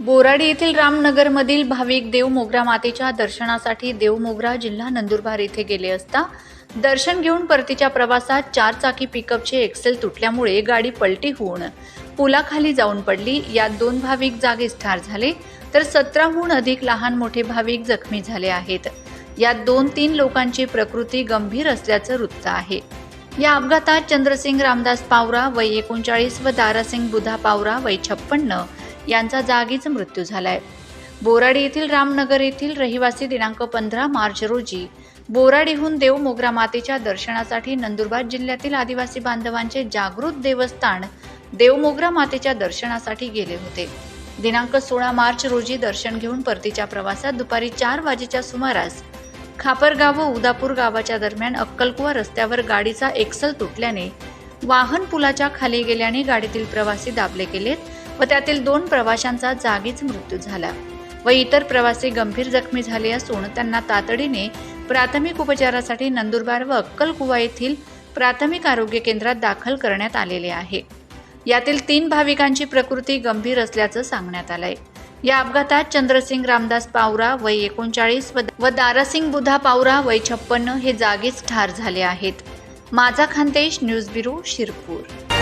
बोराडी येथील रामनगरमधील भाविक देव मोगरा मातेच्या दर्शनासाठी देव मोगरा जिल्हा नंदुरबार येथे गेले असता दर्शन घेऊन परतीच्या प्रवासात चार चाकी पिकअपचे एक्सेल तुटल्यामुळे गाडी पलटी होऊन पुलाखाली जाऊन पडली. यात दोन भाविक जागीच ठार झाले. तर सतराहून अधिक लहान मोठे भाविक जखमी झाले आहेत. यात दोन तीन लोकांची प्रकृती गंभीर असल्याचं वृत्त आहे. या अपघातात चंद्रसिंग रामदास पावरा वय एकोणचाळीस व दारासिंग बुधा पावरा वय छप्पन्न यांचा जागीच मृत्यू झालाय. बोराडी येथील रामनगर येथील रहिवासी दिनांक पंधरा मार्च रोजी बोराडीहून देव मोगरा मातेच्या दर्शनासाठी नंदुरबार जिल्ह्यातील आदिवासी बांधवांचे जागृत देवस्थान देव मोगरा मातेच्या दर्शनासाठी गेले होते. दिनांक सोळा मार्च रोजी दर्शन घेऊन परतीच्या प्रवासात दुपारी चार वाजेच्या सुमारास खापरगाव व उदापूर गावाच्या दरम्यान अक्कलकुवा रस्त्यावर गाडीचा एक्सल तुटल्याने वाहन पुलाच्या खाली गेल्याने गाडीतील प्रवासी दाबले गेलेत. व त्यातील दोन प्रवाशांचा जागीच मृत्यू झाला. व इतर प्रवासी गंभीर जखमी झाले असून त्यांना तातडीने प्राथमिक उपचारासाठी नंदुरबार व अक्कलकुवा येथील प्राथमिक आरोग्य केंद्रात दाखल करण्यात आलेले आहे. यातील तीन भाविकांची प्रकृती गंभीर असल्याचं सांगण्यात आलंय. या अपघातात चंद्रसिंग रामदास पावरा वय एकोणचाळीस व दारासिंग बुधा पावरा वय छप्पन्न हे जागीच ठार झाले आहेत. माझा खानदेश न्यूज ब्युरो शिरपूर.